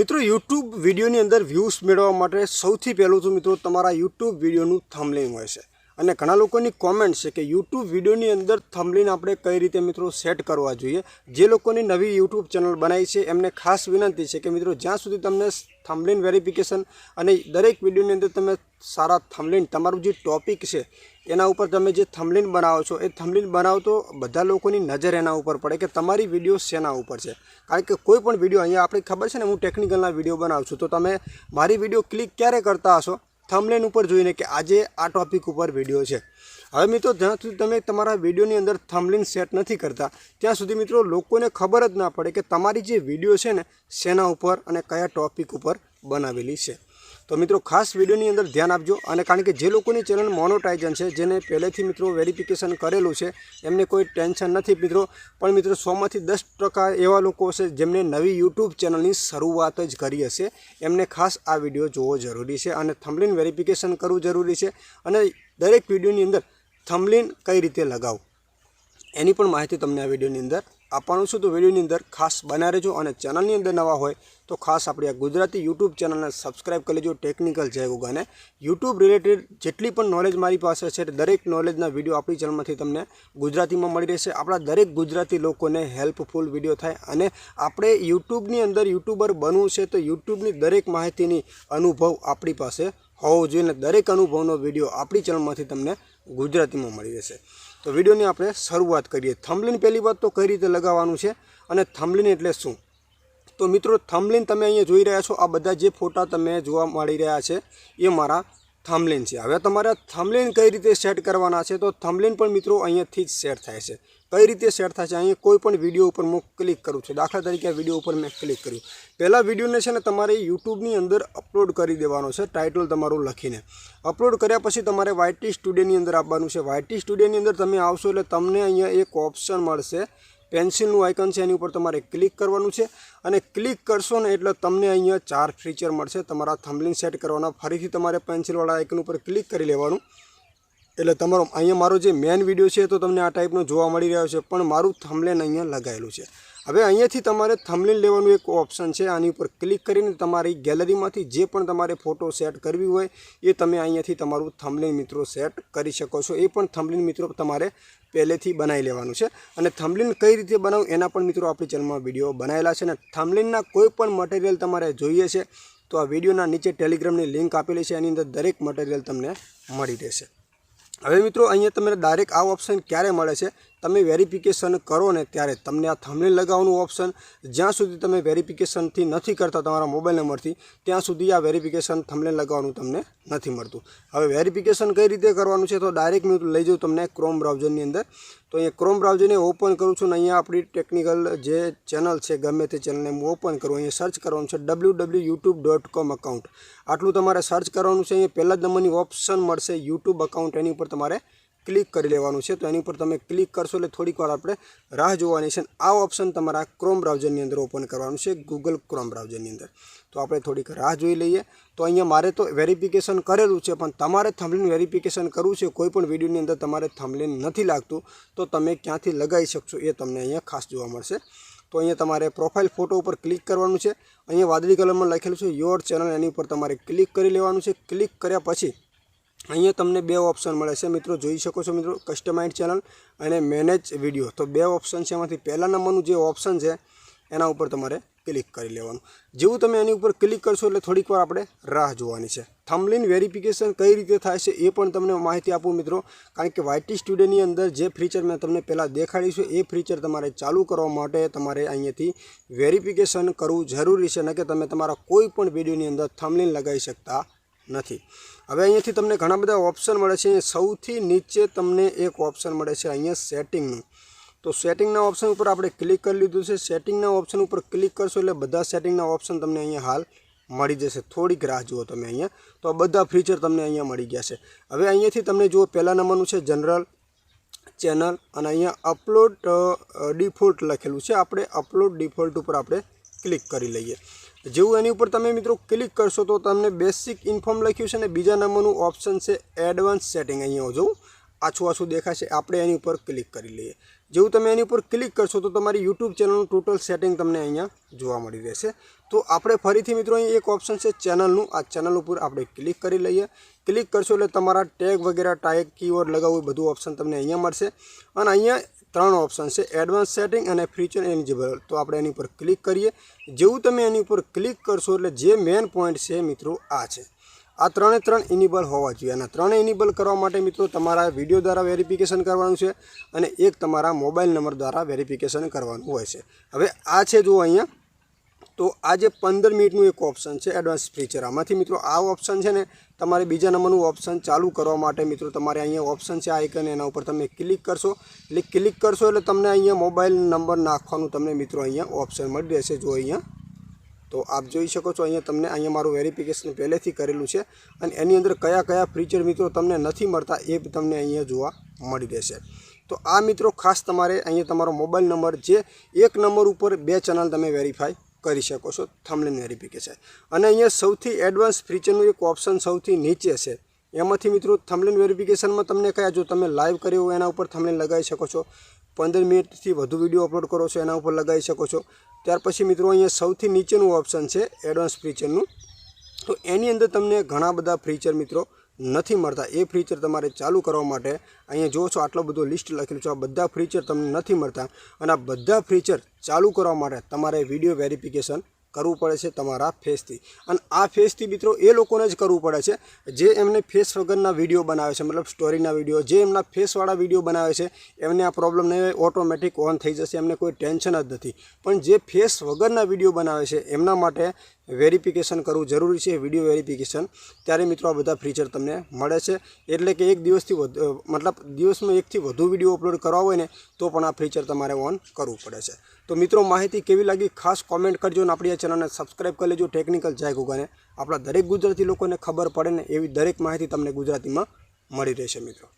મિત્રો યુટ્યુબ વિડીયોની અંદર વ્યૂઝ મેળવવા માટે સૌથી પહેલું તો મિત્રો, તમારા યુટ્યુબ વિડીયોનું થંબલિંગ હોય છે. અને ઘણા લોકોની કોમેન્ટ છે કે યુટ્યુબ વિડીયોની અંદર થંબલિન આપણે કઈ રીતે મિત્રો સેટ કરવા જોઈએ? જે લોકોની નવી યુટ્યુબ ચેનલ બનાવી છે, એમને ખાસ વિનંતી છે કે મિત્રો જ્યાં સુધી તમને થંબલિન વેરિફિકેશન અને દરેક વિડીયોની અંદર તમે સારા થંબલિન તમારું જે ટોપિક છે, એના ઉપર તમે જે થંબલિન બનાવો છો, એ થંબલિન બનાવો તો બધા લોકોની નજર એના ઉપર પડે કે તમારી વીડિયો શેના ઉપર છે. કારણ કે કોઈ પણ વીડિયો, અહીંયા આપણે ખબર છે ને, હું ટેકનિકલના વીડિયો બનાવું છું, તો તમે મારી વીડિયો ક્લિક ક્યારે કરતા હશો? થંબલેન ઉપર જોઈને કે આજે આ ટોપિક ઉપર વીડિયો છે. હવે મિત્રો, જ્યાં સુધી તમે તમારા વિડીયોની અંદર થમલેન સેટ નથી કરતા, ત્યાં સુધી મિત્રો લોકોને ખબર જ ના પડે કે તમારી જે વીડિયો છે ને, શેના ઉપર અને કયા ટોપિક ઉપર બનાવેલી છે. તો મિત્રો ખાસ વિડીયોની અંદર ધ્યાન આપજો અને કારણ કે જે લોકોની ચેનલ મોનોટાઇઝન છે, જેને પહેલેથી મિત્રો વેરિફિકેશન કરેલું છે, એમને કોઈ ટેન્શન નથી મિત્રો. પણ મિત્રો સોમાંથી દસ ટકા એવા લોકો હશે જેમને નવી યુટ્યુબ ચેનલની શરૂઆત જ કરી હશે. એમને ખાસ આ વીડિયો જોવો જરૂરી છે અને થંબલિન વેરિફિકેશન કરવું જરૂરી છે અને દરેક વિડીયોની અંદર થંબલિન કઈ રીતે લગાવવું, એની પણ માહિતી તમને આ વિડીયોની અંદર આપવાનું છું તો વિડીયોની અંદર ખાસ બના રહેજો અને ચેનલની અંદર નવા હોય તો ખાસ આપણી આ ગુજરાતી યુટ્યુબ ચેનલને સબસ્ક્રાઈબ કરી લેજો ટેકનિકલ જય ગુગાને. યુટ્યુબ રિલેટેડ જેટલી પણ નોલેજ મારી પાસે છે દરેક નોલેજના વીડિયો આપણી ચેનલમાંથી તમને ગુજરાતીમાં મળી રહેશે. આપણા દરેક ગુજરાતી લોકોને હેલ્પફુલ વીડિયો થાય અને આપણે યુટ્યુબની અંદર યુટ્યુબર બનવું છે તો યુટ્યુબની દરેક માહિતીની અનુભવ આપણી પાસે હોવો જોઈએ અને દરેક અનુભવનો વીડિયો આપણી ચેનલમાંથી તમને ગુજરાતીમાં મળી રહેશે. તો વિડીયોની આપણે શરૂઆત કરીએ. થંબલિન પહેલી વાત તો કઈ રીતે લગાવવાનું છે અને થંબલિન એટલે શું? તો મિત્રો થંબલિન તમે અહીંયા જોઈ રહ્યા છો. આ બધા જે ફોટા તમે જોવા મળી રહ્યા છે, એ મારા થંબલિન છે. હવે તમારે થંબલિન કઈ રીતે સેટ કરવાના છે? તો થંબલિન પણ મિત્રો અહીંયાથી જ સેટ થાય છે. કઈ રીતે થાય છે અહીંયા કોઈ પણ વીડિયો ઉપર હું ક્લિક કરું છું. દાખલા તરીકે આ વીડિયો ઉપર મેં ક્લિક કર્યું. પહેલાં વિડીયોને છે ને તમારે યુટ્યુબની અંદર અપલોડ કરી દેવાનો છે ટાઇટલ તમારું લખીને. અપલોડ કર્યા પછી તમારે વાયટી સ્ટુડિયોની અંદર આવવાનું છે. વાયટી સ્ટુડિયોની અંદર તમે આવશો એટલે તમને અહીંયા એક ઓપ્શન મળશે. પેન્સિલનું આઇકન છે, એની ઉપર તમારે ક્લિક કરવાનું છે. અને ક્લિક કરશો ને એટલે તમને અહીંયા ચાર ફીચર મળશે. તમારા થંબલિંગ સેટ કરવાના. ફરીથી તમારે પેન્સિલવાળા આઇકન ઉપર ક્લિક કરી લેવાનું. એટલે તમારો અહીંયા મારો જે મેન વીડિયો છે તો તમને આ ટાઈપનો જોવા મળી રહ્યો છે, પણ મારું થમલેન અહીંયા લગાવેલું છે. હવે અહીંયાથી તમારે થમલેન લેવાનું એક ઓપ્શન છે, આની ઉપર ક્લિક કરીને તમારી ગેલેરીમાંથી જે પણ તમારે ફોટો સેટ કરવી હોય, એ તમે અહીંયાથી તમારું થમલેન મિત્રો સેટ કરી શકો છો. એ પણ થમલેન મિત્રો તમારે પહેલેથી બનાવી લેવાનું છે. અને થમલેન કઈ રીતે બનાવું એના પણ મિત્રો આપણી ચેનલમાં વીડિયો બનાવેલા છે. અને થમલેનના કોઈ પણ મટીરિયલ તમારે જોઈએ છે, તો આ વિડીયોના નીચે ટેલિગ્રામની લિંક આપેલી છે, એની અંદર દરેક મટીરિયલ તમને મળી રહેશે. હવે મિત્રો અહીંયા તમને ડાયરેક્ટ આ ઓપ્શન ક્યારે મળે છે? તમે વેરિફિકેશન કરો ને ત્યારે તમને આ થંબનેલ લગાવવાનું ઓપ્શન જ્યાં સુધી તમે વેરિફિકેશનથી નથી કરતા તમારા મોબાઈલ નંબરથી ત્યાં સુધી આ વેરિફિકેશન થંબનેલ લગાવવાનું તમને નથી મળતું. હવે વેરિફિકેશન કઈ રીતે કરવાનું છે તો ડાયરેક્ટ હું લઈ જાઉં તમને ક્રોમ બ્રાઉઝરની અંદર. તો અહીંયા ક્રોમ બ્રાઉઝરને ઓપન કરું છું ને અહીંયા આપણી ટેકનિકલ જે ચેનલ છે, ગમે તે ચેનલને હું ઓપન કરું, અહીંયા સર્ચ કરવાનું છે W W YouTube dot com account આટલું તમારે સર્ચ કરવાનું છે, અહીંયા પહેલાં જ નંબરની ઓપ્શન મળશે યુટ્યુબ અકાઉન્ટ એની ઉપર તમારે ક્લિક કરી લેવાનું છે. તો એની ઉપર તમે ક્લિક કરશો એટલે થોડીક વાર આપણે રાહ જોવાની છે. આ ઓપ્શન તમારા ક્રોમ બ્રાઉઝરની અંદર ઓપન કરવાનું છે ગૂગલ ક્રોમ બ્રાઉઝરની અંદર. તો આપણે થોડીક રાહ જોઈ લઈએ. તો અહીંયા મારે તો વેરિફિકેશન કરેલું છે, પણ તમારે થંબલિન વેરિફિકેશન કરવું છે, કોઈ પણ વિડીયોની અંદર તમારે થંબલિન નથી લાગતું, તો તમે ક્યાંથી લગાવી શકશો એ તમને અહીંયા ખાસ જોવા મળશે. તો અહીંયા તમારે પ્રોફાઇલ ફોટો ઉપર ક્લિક કરવાનું છે. અહીંયા વાદળી કલરમાં લખેલું છે યોર ચેનલ એની ઉપર તમારે ક્લિક કરી લેવાનું છે. ક્લિક કર્યા પછી અહીંયા તમને બે ઓપ્શન મળે છે. મિત્રો, જોઈ શકો છો મિત્રો કસ્ટમાઇઝ ચેનલ અને મેનેજ વીડિયો તો બે ઓપ્શન છે એમાંથી. પહેલા નંબરનું જે ઓપ્શન છે, એના ઉપર તમારે ક્લિક કરી લેવાનું. જેવું તમે એની ઉપર ક્લિક કરશો એટલે થોડીક વાર આપણે રાહ જોવાની છે. થમલિન વેરિફિકેશન કઈ રીતે થાય છે એ પણ તમને માહિતી આપું મિત્રો. કારણ કે વાયટી સ્ટુડિયોની અંદર જે ફીચર મેં તમને પહેલાં દેખાડીશું એ ફીચર તમારે ચાલુ કરવા માટે તમારે અહીંયાથી વેરિફિકેશન કરવું જરૂરી છે. ન કે તમે તમારા કોઈ પણ વિડીયોની અંદર થમલિન લગાવી શકતા નથી. હવે અહીંયાથી તમને ઘણા બધા ઓપ્શન મળે છે. સૌથી નીચે તમને એક ઓપ્શન મળે છે અહીંયા સેટિંગનું તો સેટિંગના ઓપ્શન ઉપર આપણે ક્લિક કરી લીધું છે. સેટિંગના ઓપ્શન ઉપર ક્લિક કરશો એટલે બધા સેટિંગના ઓપ્શન તમને અહીંયા હાલ મળી જશે. થોડીક રાહ જુઓ તમે અહીંયા. તો બધા ફીચર તમને અહીંયા મળી ગયા છે. હવે અહીંયાથી તમને જુઓ પહેલા નંબરનું છે જનરલ ચેનલ અને અહીંયા અપલોડ ડિફોલ્ટ લખેલું છે. આપણે અપલોડ ડિફોલ્ટ ઉપર આપણે ક્લિક કરી લઈએ. જેવું એની ઉપર તમે મિત્રો ક્લિક કરશો તો તમને બેસિક ઇન્ફોર્મ લખ્યું છે ને બીજા નંબરનું ઓપ્શન છે એડવાન્સ સેટિંગ અહીંયા જોઉં આછું આછું દેખાશે. આપણે એની ઉપર ક્લિક કરી લઈએ. જેવું તમે એની ઉપર ક્લિક કરશો તો તમારી યુટ્યુબ ચેનલનું ટોટલ સેટિંગ તમને અહીંયા જોવા મળી રહેશે. તો આપણે ફરીથી મિત્રો અહીં એક ઓપ્શન છે ચેનલનું. આ ચેનલ ઉપર આપણે ક્લિક કરી લઈએ. ક્લિક કરશો એટલે તમારા ટેગ વગેરે ટાઈગ કીવર્ડ લગાવવું બધું ઓપ્શન તમને અહીંયા મળશે. અને અહીંયા ત્રણ ઓપ્શન છે. એડવાન્સ સેટિંગ અને ફીચર એલિજિબલ તો આપણે એની ઉપર ક્લિક કરીએ. જેવું તમે એની ઉપર ક્લિક કરશો એટલે જે મેન પોઈન્ટ છે મિત્રો આ છે. આ ત્રણે ત્રણ ઇનેબલ હોવા જોઈએ. અને ત્રણે ઇનેબલ કરવા માટે મિત્રો તમારા વીડિયો દ્વારા વેરિફિકેશન કરવાનું છે અને એક તમારા મોબાઈલ નંબર દ્વારા વેરિફિકેશન કરવાનું હોય છે. હવે આ છે જો અહીંયા તો આ જે પંદર મિનિટનું એક ઓપ્શન છે એડવાન્સ ફીચર આમાંથી મિત્રો આ ઓપ્શન છે ને, તમારે બીજા નંબરનું ઓપ્શન ચાલુ કરવા માટે મિત્રો તમારે અહીંયા ઓપ્શન છે આઈકન એના ઉપર તમે ક્લિક કરશો. એટલે ક્લિક કરશો એટલે તમને અહીંયા મોબાઈલ નંબર નાખવાનું તમને મિત્રો અહીંયા ઓપ્શન મળી રહેશે જો અહીંયા. તો આપ જોઈ શકો છો અહીંયા તમને અહીંયા મારું વેરિફિકેશન પહેલેથી કરેલું છે અને એની અંદર કયા કયા ફીચર મિત્રો તમને નથી મળતા એ તમને અહીંયા જોવા મળી રહેશે. તો આ મિત્રો ખાસ તમારે અહીંયા તમારો મોબાઈલ નંબર જે એક નંબર ઉપર બે ચેનલ તમે વેરીફાઈ કરી શકો છો થમલેન વેરિફિકેશન અને અહીંયા સૌથી એડવાન્સ ફીચરનું એક ઓપ્શન સૌથી નીચે છે. એમાંથી મિત્રો થમલેન વેરિફિકેશનમાં તમને કયા, જો તમે લાઈવ કર્યો એના ઉપર થમલેન લગાવી શકો છો. પંદર મિનિટથી વધુ વીડિયો અપલોડ કરો છો એના ઉપર લગાવી શકો છો. ત્યાર પછી મિત્રો અહીંયા સૌથી નીચેનું ઓપ્શન છે એડવાન્સ ફીચરનું તો એની અંદર તમને ઘણા બધા ફીચર મિત્રો નથી મળતા. એ ફીચર તમારે ચાલુ કરવા માટે અહીંયા જો છો, આટલો બધો લિસ્ટ લખેલું છે. આ બધા ફીચર તમને નથી મળતા. અને આ બધા ફીચર ચાલુ કરવા માટે તમારે વીડિયો વેરિફિકેશન કરવું પડે છે તમારા ફેસથી. અને આ ફેસથી મિત્રો એ લોકોને જ કરવું પડે છે જે એમને ફેસ વગરના વીડિયો બનાવે છે, મતલબ સ્ટોરીના વીડિયો, જે એમના ફેસવાળા વીડિયો બનાવે છે, એમને આ પ્રોબ્લેમ નહીં ઓટોમેટિક ઓન થઈ જશે, એમને કોઈ ટેન્શન જ નથી. પણ જે ફેસ વગરના વીડિયો બનાવે છે, એમના માટે વેરિફિકેશન કરવું જરૂરી છે વીડિયો વેરિફિકેશન ત્યારે મિત્રો આ બધા ફીચર તમને મળે છે. એટલે કે એક દિવસથી વધુ મતલબ દિવસમાં એકથી વધુ વીડિયો અપલોડ કરવા હોય ને, તો પણ આ ફીચર તમારે ઓન કરવું પડે છે. તો મિત્રો માહિતી કેવી લાગી? ખાસ કોમેન્ટ કરજો અને આપણી આ ચેનલને સબસ્ક્રાઈબ કરી લેજો ટેકનિકલ જાય ગુગાને. આપણા દરેક ગુજરાતી લોકોને ખબર પડે ને એવી દરેક માહિતી તમને ગુજરાતીમાં મળી રહેશે મિત્રો.